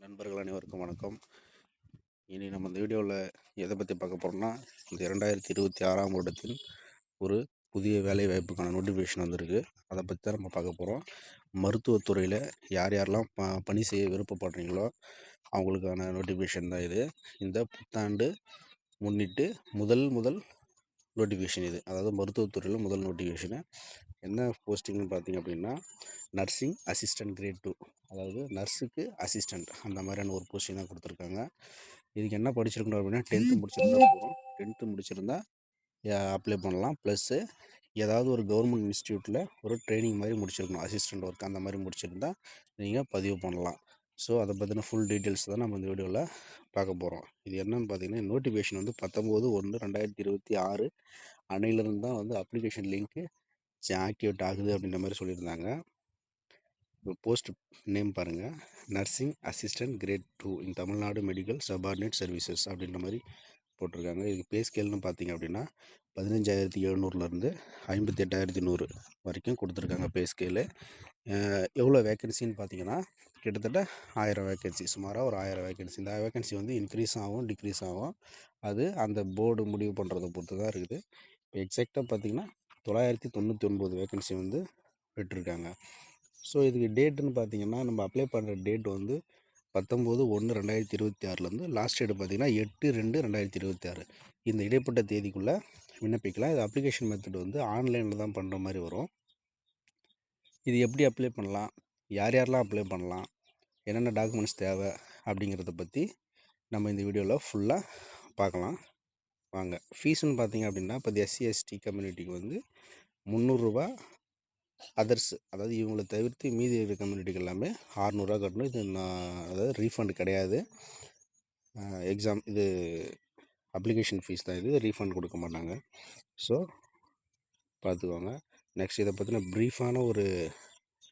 நண்பர்கள் அனைவருக்கும் வணக்கம். இனி நம்ம இந்த வீடியோவில் எதை பற்றி பார்க்க போகிறோம்னா இந்த இரண்டாயிரத்தி இருபத்தி ஆறாம் வருடத்தின் ஒரு புதிய வேலை வாய்ப்புக்கான நோட்டிஃபிகேஷன் வந்திருக்கு. அதை பற்றி தான் நம்ம பார்க்க போகிறோம் மருத்துவத்துறையில் யார் யாரெல்லாம் ப பணி செய்ய விருப்பப்படுறீங்களோ அவங்களுக்கான நோட்டிஃபிகேஷன் தான் இது. இந்த புத்தாண்டு முன்னிட்டு முதல் முதல் நோட்டிஃபிகேஷன் இது. அதாவது மருத்துவத்துறையில் முதல் நோட்டிஃபிகேஷனு என்ன போஸ்டிங்னு பார்த்தீங்க அப்படின்னா நர்சிங் அசிஸ்டன்ட் கிரேட் டூ. அதாவது நர்ஸுக்கு அசிஸ்டண்ட் அந்த மாதிரியான ஒரு போஸ்டிங் தான் கொடுத்துருக்காங்க. இதுக்கு என்ன படிச்சிருக்கணும் அப்படின்னா டென்த்து முடிச்சிருந்தா போதும். டென்த்து முடிச்சிருந்தா அப்ளை பண்ணலாம். ப்ளஸ்ஸு ஏதாவது ஒரு கவர்மெண்ட் இன்ஸ்டியூட்டில் ஒரு ட்ரைனிங் மாதிரி முடிச்சிருக்கணும். அசிஸ்டண்ட் ஒர்க் அந்த மாதிரி முடிச்சிருந்தா நீங்கள் பதிவு பண்ணலாம். ஸோ அதை பற்றின ஃபுல் டீட்டெயில்ஸ் தான் நம்ம இந்த வீடியோவில் பார்க்க போகிறோம் இது என்னன்னு பார்த்தீங்கன்னா நோட்டிஃபிகேஷன் வந்து பத்தொம்போது ஒன்று ரெண்டாயிரத்தி இருபத்தி ஆறு அன்னையிலிருந்து தான் வந்து அப்ளிகேஷன் லிங்க்கு ஆக்டிவேட் ஆகுது அப்படின்ற மாதிரி சொல்லியிருந்தாங்க. போஸ்ட் நேம் பாருங்கள் nursing assistant grade two in Tamil Nadu medical subordinate services அப்படின்ற மாதிரி போட்டிருக்காங்க. இதுக்கு பே ஸ்கேல்னு பார்த்தீங்க அப்படின்னா பதினஞ்சாயிரத்தி எழுநூறுலேருந்து ஐம்பத்தி எட்டாயிரத்தி நூறு வரைக்கும் கொடுத்துருக்காங்க பே ஸ்கேலு எவ்வளோ வேக்கன்சின்னு பார்த்தீங்கன்னா கிட்டத்தட்ட ஆயிரம் வேக்கன்சி சுமாராக ஒரு ஆயிரம் வேக்கன்சி இந்த வேக்கன்சி வந்து இன்க்ரீஸ் ஆகும் டிக்ரீஸ் ஆகும். அது அந்த போர்டு முடிவு பண்ணுறதை பொறுத்து தான் இருக்குது. இப்போ எக்ஸாக்டாக பார்த்தீங்கன்னா தொள்ளாயிரத்தி தொண்ணூற்றி ஒன்பது வேக்கன்சி வந்து விட்டுருக்காங்க ஸோ இதுக்கு டேட்டுன்னு பார்த்தீங்கன்னா நம்ம அப்ளை பண்ணுற டேட் வந்து பத்தொம்போது ஒன்று ரெண்டாயிரத்தி இருபத்தி ஆறுலேருந்து லாஸ்ட் டேட் பார்த்தீங்கன்னா எட்டு ரெண்டு ரெண்டாயிரத்தி இருபத்தி ஆறு. இந்த இடைப்பட்ட தேதிக்குள்ளே விண்ணப்பிக்கலாம். இது அப்ளிகேஷன் மெத்தட் வந்து ஆன்லைனில் தான் பண்ணுற மாதிரி வரும். இது எப்படி அப்ளை பண்ணலாம்? யார் யாரெல்லாம் அப்ளை பண்ணலாம்? என்னென்ன டாக்குமெண்ட்ஸ் தேவை? அப்படிங்கிறத பற்றி நம்ம இந்த வீடியோவில் ஃபுல்லாக பார்க்கலாம். வாங்க. ஃபீஸுன்னு பார்த்தீங்க அப்படின்னா இப்போ எஸ்சி எஸ்டி கம்யூனிட்டிக்கு வந்து முந்நூறுரூவா அதர்ஸ். அதாவது இவங்கள தவிர்த்து மீதி இருக்கிற கம்யூனிட்டிக்கு எல்லாமே ஆறுநூறுவா கட்டணும். இது நான் அதாவது ரீஃபண்ட் கிடையாது. எக்ஸாம் இது அப்ளிகேஷன் ஃபீஸ் தான் இது. ரீஃபண்ட் கொடுக்க மாட்டாங்க. ஸோ பார்த்துக்கோங்க. நெக்ஸ்ட் இதை பற்றின ப்ரீஃபான ஒரு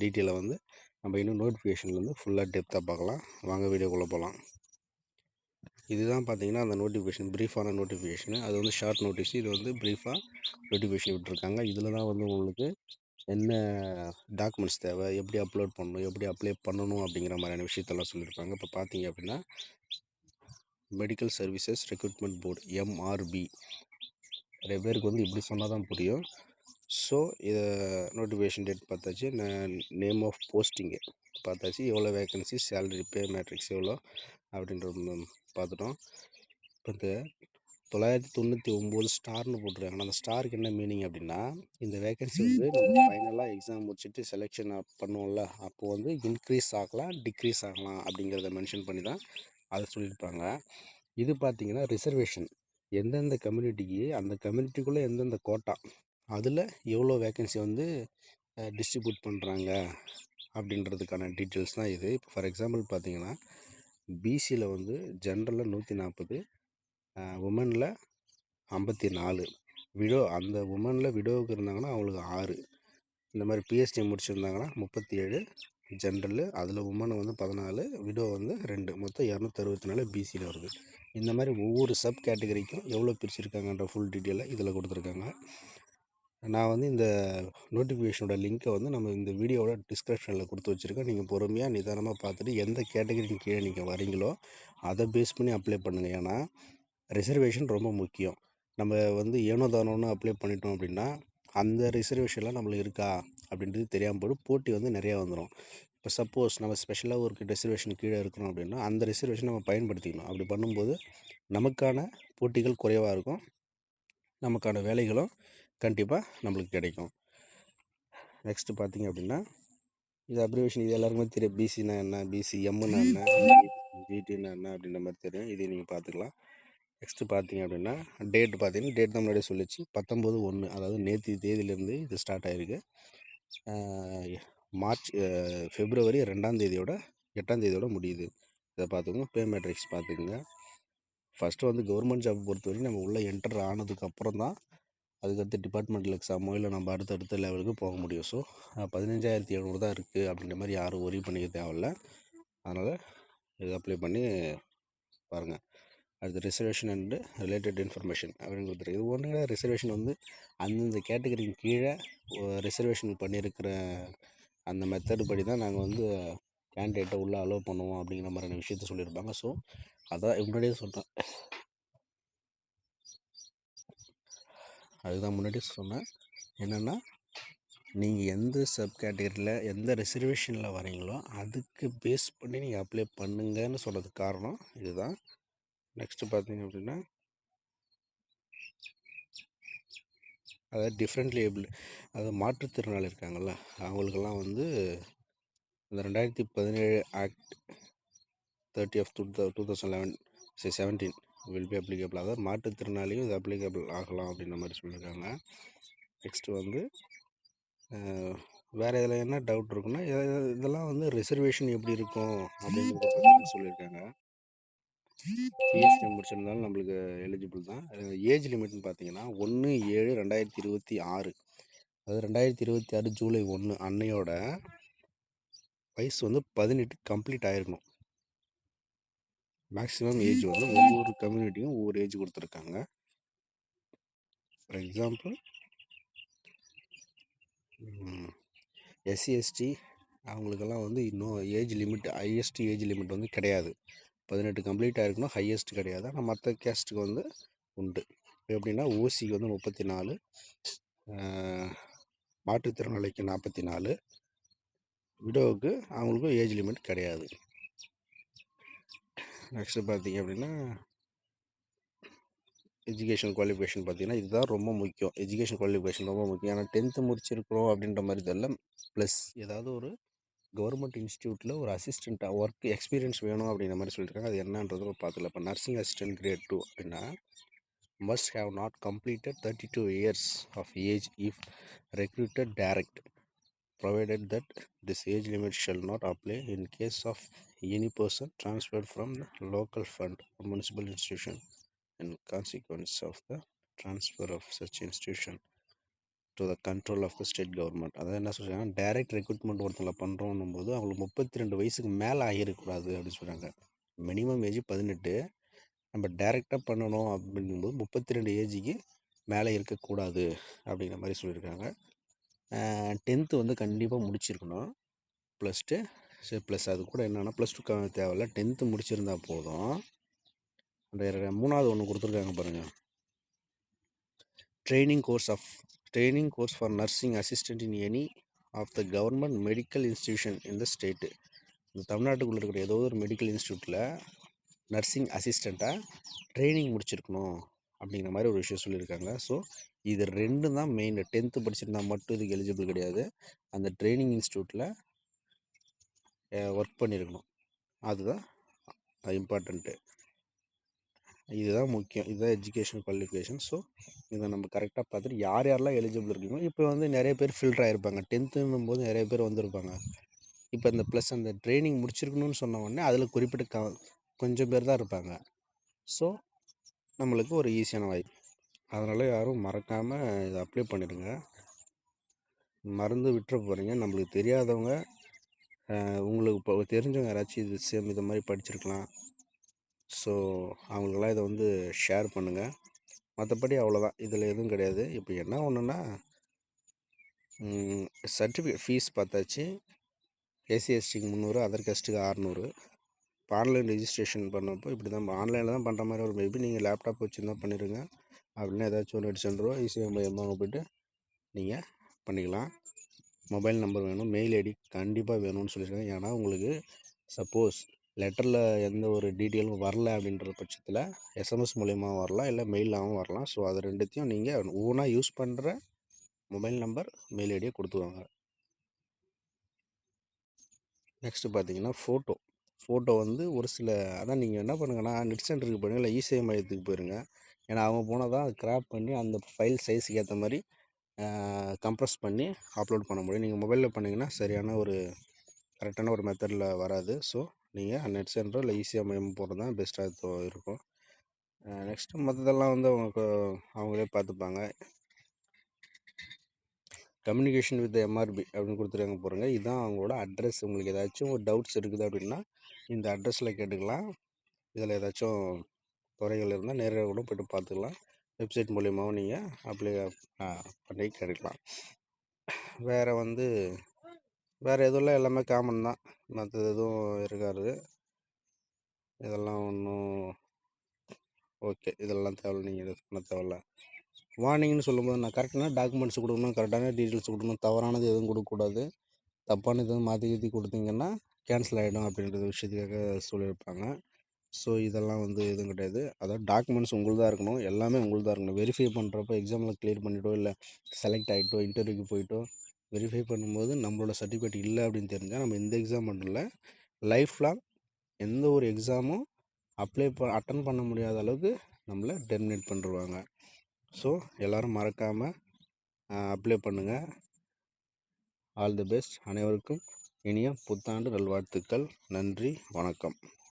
டீட்டெயிலை வந்து நம்ம இன்னும் நோட்டிஃபிகேஷன்லேருந்து ஃபுல்லாக டெப்த்தாக பார்க்கலாம். வாங்க வீடியோக்குள்ளே போகலாம் இதுதான் பார்த்தீங்கன்னா அந்த நோட்டிஃபிகேஷன் ப்ரீஃபான நோட்டிஃபிகேஷனு அது வந்து ஷார்ட் நோட்டீஸ் இது வந்து ப்ரீஃபாக நோட்டிஃபிகேஷன் விட்டுருக்காங்க. இதில் தான் வந்து உங்களுக்கு என்ன டாக்குமெண்ட்ஸ் தேவை? எப்படி அப்லோட் பண்ணணும்? எப்படி அப்ளை பண்ணணும்? அப்படிங்கிற மாதிரியான விஷயத்தெல்லாம் சொல்லியிருப்பாங்க. இப்போ பார்த்தீங்க அப்படின்னா medical services recruitment board MRB நிறைய பேருக்கு வந்து இப்படி சொன்னால் தான் புரியும். ஸோ இதை நோட்டிஃபிகேஷன் டேட் பார்த்தாச்சு. நேம் ஆஃப் போஸ்டிங்கு பார்த்தாச்சு. எவ்வளோ வேக்கன்சி சேலரி பே மேட்ரிக்ஸ் எவ்வளோ? அப்படின்ற பார்த்துட்டோம். இப்போ இந்த தொள்ளாயிரத்தி தொண்ணூற்றி ஒம்பது ஸ்டார்னு போட்டிருக்காங்க. அந்த ஸ்டாருக்கு என்ன மீனிங் அப்படின்னா இந்த வேகன்சி வந்து நம்ம ஃபைனலாக எக்ஸாம் முடிச்சுட்டு செலெக்ஷன் பண்ணுவோம்ல அப்போது வந்து இன்க்ரீஸ் ஆகலாம் டிக்ரீஸ் ஆகலாம் அப்படிங்கிறத மென்ஷன் பண்ணி தான் அதை சொல்லியிருப்பாங்க. இது பார்த்திங்கன்னா ரிசர்வேஷன் எந்தெந்த கம்யூனிட்டிக்கு அந்த கம்யூனிட்டிக்குள்ளே எந்தெந்த கோட்டா அதில் எவ்வளோ வேக்கன்சி வந்து டிஸ்ட்ரிபியூட் பண்ணுறாங்க அப்படின்றதுக்கான டீட்டெயில்ஸ் தான் இது. இப்போ ஃபார் எக்ஸாம்பிள் பார்த்தீங்கன்னா பிசியில் வந்து ஜென்ரலில் நூற்றி நாற்பது உமனில் ஐம்பத்தி நாலு விடோ அந்த உமனில் விடோவுக்கு இருந்தாங்கன்னா அவங்களுக்கு ஆறு. இந்த மாதிரி பிஎஸ்டி முடிச்சிருந்தாங்கன்னா முப்பத்தி ஏழு ஜென்ரலு அதில் உமன் வந்து பதினாலு விடோ வந்து ரெண்டு. மொத்தம் இரநூத்தி அறுபத்தி நாலு பிசியில் வருது. இந்த மாதிரி ஒவ்வொரு சப் கேட்டகரிக்கும் எவ்வளோ பிரிச்சிருக்காங்கன்ற ஃபுல் டீட்டெயிலை இதில் கொடுத்துருக்காங்க. நான் வந்து இந்த நோட்டிஃபிகேஷனோட லிங்க்கை வந்து நம்ம இந்த வீடியோவோட டிஸ்கிரிப்ஷனில் கொடுத்து வச்சுருக்கேன். நீங்கள் பொறுமையாக நிதானமாக பார்த்துட்டு எந்த கேட்டகரிக்கு கீழே நீங்கள் வரீங்களோ அதை பேஸ் பண்ணி அப்ளை பண்ணுங்கள் ஏன்னா ரிசர்வேஷன் ரொம்ப முக்கியம். நம்ம வந்து ஏனோ தானோன்னு அப்ளை பண்ணிட்டோம் அப்படின்னா அந்த ரிசர்வேஷன்லாம் நம்மளுக்கு இருக்கா? அப்படின்றது தெரியாமல் போய்டும். போட்டி வந்து நிறையா வந்துடும் இப்போ சப்போஸ் நம்ம ஸ்பெஷலாக ஒரு ரிசர்வேஷன் கீழே இருக்கிறோம் அப்படின்னா அந்த ரிசர்வேஷன் நம்ம பயன்படுத்திக்கணும். அப்படி பண்ணும்போது நமக்கான போட்டிகள் குறைவாக இருக்கும். நமக்கான வேலைகளும் கண்டிப்பாக நம்மளுக்கு கிடைக்கும். நெக்ஸ்ட்டு பார்த்தீங்க அப்படின்னா இது அப்ரிவேஷன் இது எல்லாருக்குமே தெரியும். பிசினா என்ன? பிசி எம்முன்னா என்ன? ஜிடின்னா என்ன? அப்படின்ற மாதிரி தெரியும். இதை நீங்கள் பார்த்துக்கலாம். நெக்ஸ்ட்டு பார்த்தீங்க அப்படின்னா டேட் பார்த்தீங்கன்னா டேட் தான் முன்னாடியே சொல்லிச்சு. பத்தொம்போது ஒன்று அதாவது நேற்று தேதியிலேருந்து இது ஸ்டார்ட் ஆகிருக்கு மார்ச் ஃபெப்ரவரி ரெண்டாம் தேதியோட எட்டாம் தேதியோட முடியுது. இதை பார்த்துக்கோங்க பே மேட்ரிக்ஸ் பார்த்துக்குங்க. ஃபஸ்ட்டு வந்து கவர்மெண்ட் ஜாப் பொறுத்தவரைக்கும் நம்ம உள்ளே என்டர் ஆனதுக்கு அப்புறம் தான் அதுக்கடுத்து டிபார்ட்மெண்டல் எக்ஸாமோ இல்லை நம்ம அடுத்தடுத்த லெவலுக்கு போக முடியும். ஸோ பதினஞ்சாயிரத்தி எழுநூறு தான் இருக்குது அப்படின்ற மாதிரி யாரும் ஒரி பண்ணிக்க தேவையில்ல. அதனால் இது அப்ளை பண்ணி பாருங்கள் அடுத்து ரிசர்வேஷன் அண்டு ரிலேட்டட் இன்ஃபர்மேஷன் அப்படின்னு கொடுத்துருக்கு. இது ஒன்று ரிசர்வேஷன் வந்து அந்தந்த கேட்டகரிக்கு கீழே ரிசர்வேஷன் பண்ணியிருக்கிற அந்த மெத்தடு படி தான் நாங்கள் வந்து கேண்டிடேட்டை உள்ளே அலோவ் பண்ணுவோம் அப்படிங்கிற மாதிரியான விஷயத்த சொல்லியிருப்பாங்க. ஸோ அதான் முன்னாடியே சொன்னேன். அதுதான் முன்னாடியே சொன்னேன். என்னென்னா நீங்கள் எந்த சப் கேட்டகரியில் எந்த ரிசர்வேஷனில் வரீங்களோ அதுக்கு பேஸ் பண்ணி நீங்கள் அப்ளை பண்ணுங்கன்னு சொல்கிறதுக்கு காரணம் இதுதான். நெக்ஸ்ட்டு பார்த்தீங்க அப்படின்னா அதாவது டிஃப்ரெண்ட் லேபிள் அதாவது மாற்றுத்திறனாளி இருக்காங்கள்ல அவங்களுக்கெல்லாம் வந்து இந்த ரெண்டாயிரத்தி பதினேழு act thirty of two two thousand eleven seventeen will be applicable அதாவது மாற்றுத்திறனாளியும் இது அப்ளிகபிள் ஆகலாம் அப்படின்ற மாதிரி சொல்லியிருக்காங்க. நெக்ஸ்ட்டு வந்து வேறு இதில் என்ன டவுட் இருக்குன்னா இதெல்லாம் வந்து ரிசர்வேஷன் எப்படி இருக்கும் அப்படிங்கிறத சொல்லியிருக்காங்க. பிஎஸ்டி முடிச்சிருந்தாலும் நம்மளுக்கு எலிஜிபிள் தான். ஏஜ் லிமிட்னு பார்த்தீங்கன்னா ஒன்று ஏழு ரெண்டாயிரத்தி இருபத்தி ஆறு. அதாவது ரெண்டாயிரத்தி இருபத்தி ஆறு ஜூலை ஒன்று அன்னையோட வயசு வந்து பதினெட்டு கம்ப்ளீட் ஆயிருக்கணும். மேக்ஸிமம் ஏஜ் வந்து ஒவ்வொரு கம்யூனிட்டியும் ஒவ்வொரு ஏஜ் கொடுத்துருக்காங்க. ஃபார் எக்ஸாம்பிள் எஸ்சி எஸ்டி அவங்களுக்கெல்லாம் வந்து இன்னும் age limit highest age limit வந்து கிடையாது. பதினெட்டு கம்ப்ளீட் ஆயிருக்கணும் ஹையஸ்ட் கிடையாது. ஆனால் மற்ற கேஸ்ட்டுக்கு வந்து உண்டு. இப்போ எப்படின்னா ஓசிக்கு வந்து முப்பத்தி நாலு மாற்றுத்திறனாளிக்கு நாற்பத்தி நாலு விடோவுக்கு அவங்களுக்கும் ஏஜ் லிமிட் கிடையாது. நெக்ஸ்ட்டு பார்த்தீங்க அப்படின்னா எஜுகேஷன் குவாலிஃபிகேஷன் பார்த்தீங்கன்னா இதுதான் ரொம்ப முக்கியம். எஜுகேஷன் குவாலிஃபிகேஷன் ரொம்ப முக்கியம். ஏன்னா டென்த்து முடிச்சிருக்கிறோம் அப்படின்ற மாதிரி இதெல்லாம் ப்ளஸ் ஏதாவது ஒரு கவர்மெண்ட் இன்ஸ்டியூட்டில் ஒரு அசிஸ்டண்ட்டாக ஒர்க் எக்ஸ்பீரியன்ஸ் வேணும் அப்படின்ற மாதிரி சொல்லியிருக்காங்க அது என்னன்றது பார்த்துக்கலாம் இப்போ நர்சிங் அசிஸ்டன்ட் கிரேட் டூ அப்படின்னா must have not completed thirty two years of age if recruited direct provided that this age limit shall not apply in case of any person transferred from the local fund or municipal institution in consequence of the transfer of such institution To the control of the state government அதாவது என்ன சொல்கிறாங்கன்னா direct recruitment ஒருத்தங்களை பண்ணுறோன்னும் போது அவங்களுக்கு முப்பத்தி ரெண்டு வயசுக்கு மேலே ஆகியிருக்கக்கூடாது அப்படின்னு சொல்கிறாங்க மினிமம் ஏஜ் பதினெட்டு. நம்ம டைரெக்டாக பண்ணணும் அப்படிங்கும்போது முப்பத்தி ரெண்டு ஏஜுக்கு மேலே இருக்கக்கூடாது அப்படிங்கிற மாதிரி சொல்லியிருக்காங்க. டென்த்து வந்து கண்டிப்பாக முடிச்சிருக்கணும். ப்ளஸ் டூ சரி ப்ளஸ் அது கூட என்னென்னா ப்ளஸ் டூ தேவையில்ல. டென்த்து முடிச்சிருந்தா போதும். அந்த மூணாவது ஒன்று கொடுத்துருக்காங்க பாருங்கள் training course of training course for nursing assistant in any of the government medical institution இந்த ஸ்டேட்டு இந்த தமிழ்நாட்டுக்குள்ளே இருக்கிற ஏதோ ஒரு மெடிக்கல் இன்ஸ்டியூட்டில் நர்சிங் அசிஸ்டண்ட்டாக ட்ரைனிங் முடிச்சிருக்கணும் அப்படிங்கிற மாதிரி ஒரு விஷயம் சொல்லியிருக்காங்க. ஸோ இது ரெண்டு தான் மெயின் டென்த்து படிச்சிருந்தால் மட்டும் இதுக்கு எலிஜிபிள் கிடையாது. அந்த ட்ரைனிங் இன்ஸ்டியூட்டில் ஒர்க் பண்ணியிருக்கணும் அதுதான் இம்பார்ட்டண்ட்டு இதுதான் முக்கியம். இதுதான் எஜுகேஷன் குவாலிஃபிகேஷன் ஸோ இதை நம்ம கரெக்டாக பார்த்துட்டு யார் யாரெல்லாம் எலிஜிபிள் இருக்கீங்களோ இப்போ வந்து நிறைய பேர் ஃபில்டர் ஆகிருப்பாங்க டென்த்துன்னும் போது நிறைய பேர் வந்திருப்பாங்க. இப்போ இந்த ப்ளஸ் அந்த ட்ரைனிங் முடிச்சிருக்கணும்னு சொன்ன உடனே அதில் குறிப்பிட்ட க கொஞ்சம் பேர் தான் இருப்பாங்க. ஸோ நம்மளுக்கு ஒரு ஈஸியான வாய்ப்பு. அதனால் யாரும் மறக்காமல் இதை அப்ளை பண்ணிடுங்க. மறந்து விட்டுற போகிறீங்க நம்மளுக்கு தெரியாதவங்க உங்களுக்கு இப்போ தெரிஞ்சவங்க யாராச்சும் இது சேம் இது மாதிரி படிச்சிருக்கலாம். ஸோ அவங்களுக்கெல்லாம் இதை வந்து ஷேர் பண்ணுங்கள் மற்றபடி அவ்வளோதான். இதில் எதுவும் கிடையாது. இப்போ என்ன ஒன்றுன்னா சர்டிஃபிகேட் ஃபீஸ் பார்த்தாச்சு. ஏசி எஸ்டிக்கு முந்நூறு அதர் கேஸ்ட்டுக்கு அறநூறு. இப்போ ஆன்லைன் ரெஜிஸ்ட்ரேஷன் பண்ணப்போ இப்படி தான் ஆன்லைனில் தான் பண்ணுற மாதிரி ஒரு மேபி நீங்கள் லேப்டாப் வச்சுருந்தா பண்ணிடுங்க அப்படின்னா ஏதாச்சும் ஒரு நெட் சென்டரோ ஈஸியாக மையமாக போய்ட்டு நீங்கள் பண்ணிக்கலாம். மொபைல் நம்பர் வேணும். மெயில் ஐடி கண்டிப்பாக வேணும்னு சொல்லியிருக்காங்க. ஏன்னா உங்களுக்கு சப்போஸ் லெட்டரில் எந்த ஒரு டீட்டெயிலும் வரல அப்படின்ற பட்சத்தில் எஸ்எம்எஸ் மூலயமா வரலாம் இல்லை மெயிலாகவும் வரலாம். ஸோ அது ரெண்டுத்தையும் நீங்கள் ஓனாக யூஸ் பண்ணுற மொபைல் நம்பர் மெயில் ஐடியை கொடுத்துருவாங்க நெக்ஸ்ட்டு பார்த்தீங்கன்னா ஃபோட்டோ ஃபோட்டோ வந்து ஒரு சில அதான் நீங்கள் என்ன பண்ணுங்கன்னா நெட் சென்டருக்கு போயிருங்க இல்லை இசேவை மையத்துக்கு போயிருங்க. ஏன்னா அவங்க போனால் தான் கிராப் பண்ணி அந்த ஃபைல் சைஸுக்கு ஏற்ற மாதிரி கம்ப்ரஸ் பண்ணி அப்லோட் பண்ண முடியும். நீங்கள் மொபைலில் பண்ணிங்கன்னா சரியான ஒரு கரெக்டான ஒரு மெத்தடில் வராது. ஸோ நீங்கள் நெட் சென்டரில் இல்லை ஈஸியாக மேம் போகிறது தான் பெஸ்ட்டாக இருக்கும். நெக்ஸ்ட்டு மற்றதெல்லாம் வந்து அவங்க அவங்களே பார்த்துப்பாங்க கம்யூனிகேஷன் வித் எம்ஆர்பி அப்படின்னு கொடுத்துருக்காங்க போகிறங்க இதுதான் அவங்களோட அட்ரஸ் உங்களுக்கு ஏதாச்சும் ஒரு டவுட்ஸ் இருக்குது அப்படின்னா இந்த அட்ரஸில் கேட்டுக்கலாம். இதில் ஏதாச்சும் குறைகள் இருந்தால் நேராக கூட போய்ட்டு பார்த்துக்கலாம் வெப்சைட் மூலியமாகவும் நீங்கள் அப்ளை பண்ணி கேட்டுக்கலாம். வேறு வந்து வேறு எதுவும் எல்லாமே காமன் தான். மற்றது எதுவும் இருக்காது. இதெல்லாம் ஒன்றும் ஓகே இதெல்லாம் தேவையில்ல. நீங்கள் இது பண்ண தேவையில்ல. வார்னிங்னு சொல்லும்போது நான் கரெக்டான டாக்குமெண்ட்ஸ் கொடுக்கணும் கரெக்டான டீட்டெயில்ஸ் கொடுக்கணும். தவறானது எதுவும் கொடுக்கக்கூடாது. தப்பானது எதுவும் மாற்றி கீற்றி கொடுத்தீங்கன்னா கேன்சல் ஆகிடும் அப்படின்ற விஷயத்துக்காக சொல்லியிருப்பாங்க. ஸோ இதெல்லாம் வந்து எதுவும் கிடையாது. அதாவது டாக்குமெண்ட்ஸ் உங்களுதாக இருக்கணும். எல்லாமே உங்களுதாக இருக்கணும். வெரிஃபை பண்ணுறப்போ எக்ஸாமில் கிளியர் பண்ணிட்டோ இல்லை செலக்ட் ஆகிட்டோ இன்டர்வியூக்கு போயிட்டோ வெரிஃபை பண்ணும்போது நம்மளோட சர்டிஃபிகேட் இல்லை அப்படின்னு தெரிஞ்சால் நம்ம இந்த எக்ஸாம் மட்டும் இல்லை லைஃப் லாங் எந்த ஒரு எக்ஸாமும் அப்ளை ப அட்டன் பண்ண முடியாத அளவுக்கு நம்மளை டெர்மினேட் பண்ணிருவாங்க. ஸோ எல்லோரும் மறக்காமல் அப்ளை பண்ணுங்கள் ஆல் தி பெஸ்ட் அனைவருக்கும் இனிய புத்தாண்டு நல்வாழ்த்துக்கள். நன்றி. வணக்கம்.